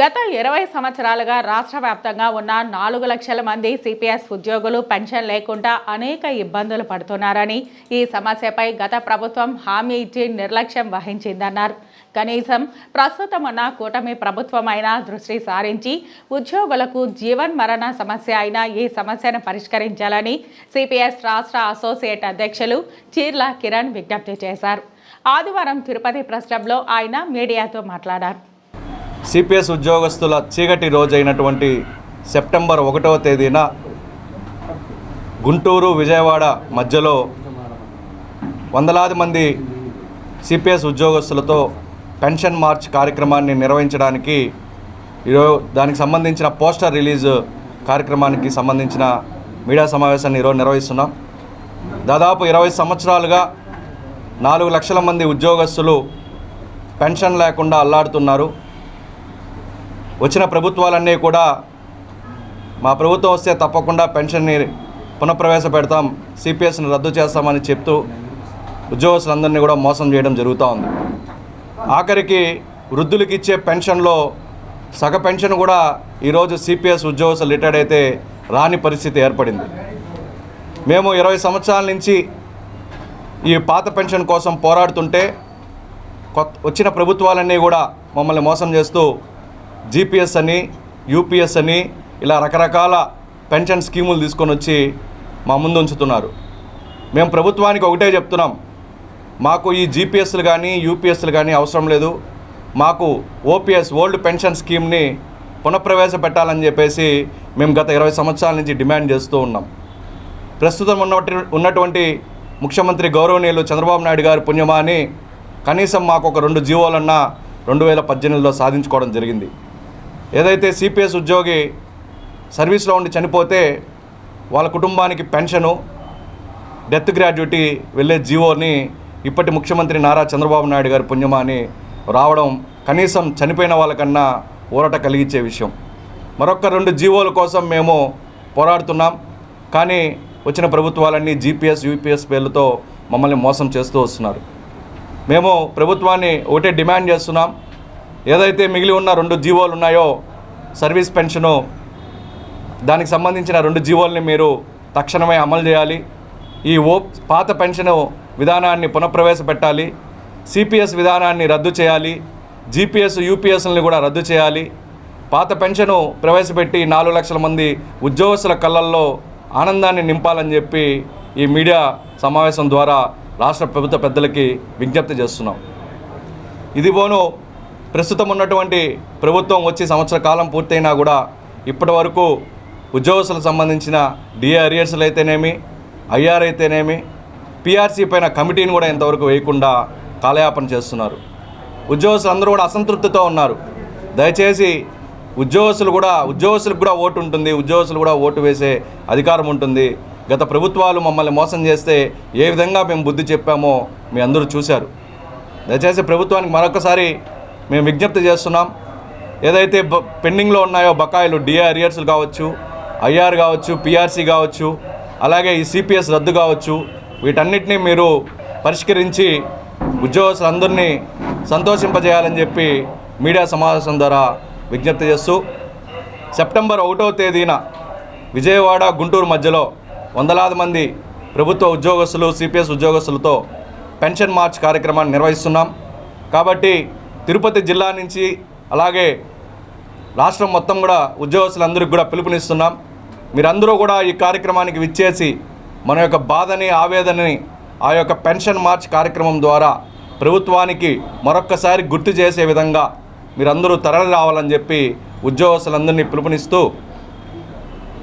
గత ఇరవై సంవత్సరాలుగా రాష్ట్ర వ్యాప్తంగా ఉన్న నాలుగు లక్షల మంది సిపిఎస్ ఉద్యోగులు పెన్షన్ లేకుండా అనేక ఇబ్బందులు పడుతున్నారని ఈ సమస్యపై గత ప్రభుత్వం హామీ ఇచ్చి నిర్లక్ష్యం వహించిందన్నారు. కనీసం ప్రస్తుతం ఉన్న కూటమి ప్రభుత్వమైన దృష్టి సారించి ఉద్యోగులకు జీవన్ మరణ సమస్య అయిన ఈ సమస్యను పరిష్కరించాలని సిపిఎస్ రాష్ట్ర అసోసియేట్ అధ్యక్షులు చీర్ల కిరణ్ విజ్ఞప్తి చేశారు. ఆదివారం తిరుపతి ప్రశ్నంలో ఆయన మీడియాతో మాట్లాడారు. సిపిఎస్ ఉద్యోగస్తుల చీకటి రోజైనటువంటి సెప్టెంబర్ ఒకటవ తేదీన గుంటూరు విజయవాడ మధ్యలో వందలాది మంది సిపిఎస్ ఉద్యోగస్తులతో పెన్షన్ మార్చ్ కార్యక్రమాన్ని నిర్వహించడానికి ఈరోజు దానికి సంబంధించిన పోస్టర్ రిలీజ్ కార్యక్రమానికి సంబంధించిన మీడియా సమావేశాన్ని ఈరోజు నిర్వహిస్తున్నాం. దాదాపు ఇరవై సంవత్సరాలుగా నాలుగు లక్షల మంది ఉద్యోగస్తులు పెన్షన్ లేకుండా అల్లాడుతున్నారు. వచ్చిన ప్రభుత్వాలన్నీ కూడా మా ప్రభుత్వం వస్తే తప్పకుండా పెన్షన్ని పునఃప్రవేశపెడతాం సిపిఎస్ని రద్దు చేస్తామని చెప్తూ ఉద్యోగస్తులందరినీ కూడా మోసం చేయడం జరుగుతూ ఉంది. ఆఖరికి వృద్ధులకు ఇచ్చే పెన్షన్లో సగ పెన్షన్ కూడా ఈరోజు సిపిఎస్ ఉద్యోగస్తులు రిటైర్డ్ అయితే రాని పరిస్థితి ఏర్పడింది. మేము ఇరవై సంవత్సరాల నుంచి ఈ పాత పెన్షన్ కోసం పోరాడుతుంటే కొత్త వచ్చిన ప్రభుత్వాలన్నీ కూడా మమ్మల్ని మోసం చేస్తూ జీపీఎస్ అని యూపీఎస్ అని ఇలా రకరకాల పెన్షన్ స్కీములు తీసుకొని వచ్చి మా ముందు ఉంచుతున్నారు. మేము ప్రభుత్వానికి ఒకటే చెప్తున్నాం. మాకు ఈ జీపీఎస్లు కానీ యూపీఎస్లు కానీ అవసరం లేదు. మాకు ఓపీఎస్ ఓల్డ్ పెన్షన్ స్కీమ్ని పునఃప్రవేశపెట్టాలని చెప్పేసి మేము గత ఇరవై సంవత్సరాల నుంచి డిమాండ్ చేస్తూ ఉన్నాం. ప్రస్తుతం ఉన్నటువంటి ఉన్నటువంటి ముఖ్యమంత్రి గౌరవనీయులు చంద్రబాబు నాయుడు గారి పుణ్యమా అని కనీసం మాకు ఒక రెండు జీవోలన్నా రెండు వేల పద్దెనిమిదిలో సాధించుకోవడం జరిగింది. ఏదైతే సిపిఎస్ ఉద్యోగి సర్వీస్లో ఉండి చనిపోతే వాళ్ళ కుటుంబానికి పెన్షను డెత్ గ్రాడ్యుటీ వెళ్ళే జీవోని ఇప్పటి ముఖ్యమంత్రి నారా చంద్రబాబు నాయుడు గారి పుణ్యమాని రావడం కనీసం చనిపోయిన వాళ్ళకన్నా ఊరట కలిగించే విషయం. మరొక రెండు జీవోల కోసం మేము పోరాడుతున్నాం. కానీ వచ్చిన ప్రభుత్వాలన్నీ జీపీఎస్ యూపీఎస్ పేర్లతో మమ్మల్ని మోసం చేస్తూ వస్తున్నారు. మేము ప్రభుత్వాన్ని ఒకటే డిమాండ్ చేస్తున్నాం. ఏదైతే మిగిలి ఉన్న రెండు జీవోలు ఉన్నాయో సర్వీస్ పెన్షను దానికి సంబంధించిన రెండు జీవోల్ని మీరు తక్షణమే అమలు చేయాలి. ఈ ఓ పాత పెన్షన్ విధానాన్ని పునఃప్రవేశపెట్టాలి. సిపిఎస్ విధానాన్ని రద్దు చేయాలి. జీపీఎస్ యూపీఎస్ని కూడా రద్దు చేయాలి. పాత పెన్షను ప్రవేశపెట్టి నాలుగు లక్షల మంది ఉద్యోగస్తుల కళ్ళల్లో ఆనందాన్ని నింపాలని చెప్పి ఈ మీడియా సమావేశం ద్వారా రాష్ట్ర ప్రభుత్వ పెద్దలకి విజ్ఞప్తి చేస్తున్నాం. ఇది పోను ప్రస్తుతం ఉన్నటువంటి ప్రభుత్వం వచ్చి సంవత్సర కాలం పూర్తయినా కూడా ఇప్పటి వరకు ఉద్యోగస్తులకు సంబంధించిన డిఏ అరియర్స్లు అయితేనేమి ఐఆర్ అయితేనేమి పిఆర్సీ పైన కమిటీని కూడా ఇంతవరకు వేయకుండా కాలయాపన చేస్తున్నారు. ఉద్యోగస్తులు అందరూ కూడా అసంతృప్తితో ఉన్నారు. దయచేసి ఉద్యోగస్తులు కూడా ఉద్యోగస్తులకు కూడా ఓటు ఉంటుంది ఉద్యోగస్తులు కూడా ఓటు వేసే అధికారం ఉంటుంది. గత ప్రభుత్వాలు మమ్మల్ని మోసం చేస్తే ఏ విధంగా మేము బుద్ధి చెప్పామో మీ అందరూ చూశారు. దయచేసి ప్రభుత్వానికి మరొకసారి మేము విజ్ఞప్తి చేస్తున్నాం. ఏదైతే పెండింగ్లో ఉన్నాయో బకాయిలు డిఏ అరియర్స్లు కావచ్చు ఐఆర్ కావచ్చు పిఆర్సీ కావచ్చు అలాగే ఈ సిపిఎస్ రద్దు కావచ్చు వీటన్నిటిని మీరు పరిష్కరించి ఉద్యోగస్తులందరినీ సంతోషింపజేయాలని చెప్పి మీడియా సమావేశం ద్వారా విజ్ఞప్తి చేస్తూ సెప్టెంబర్ ఒకటో తేదీన విజయవాడ గుంటూరు మధ్యలో వందలాది మంది ప్రభుత్వ ఉద్యోగస్తులు సిపిఎస్ ఉద్యోగస్తులతో పెన్షన్ మార్చ్ కార్యక్రమాన్ని నిర్వహిస్తున్నాం. కాబట్టి తిరుపతి జిల్లా నుంచి అలాగే రాష్ట్రం మొత్తం కూడా ఉద్యోగస్తులందరికీ కూడా పిలుపునిస్తున్నాం. మీరందరూ కూడా ఈ కార్యక్రమానికి విచ్చేసి మన యొక్క బాధని ఆవేదనని ఆ యొక్క పెన్షన్ మార్చ్ కార్యక్రమం ద్వారా ప్రభుత్వానికి మరొక్కసారి గుర్తు చేసే విధంగా మీరందరూ తరలి రావాలని చెప్పి ఉద్యోగస్తులందరినీ పిలుపునిస్తూ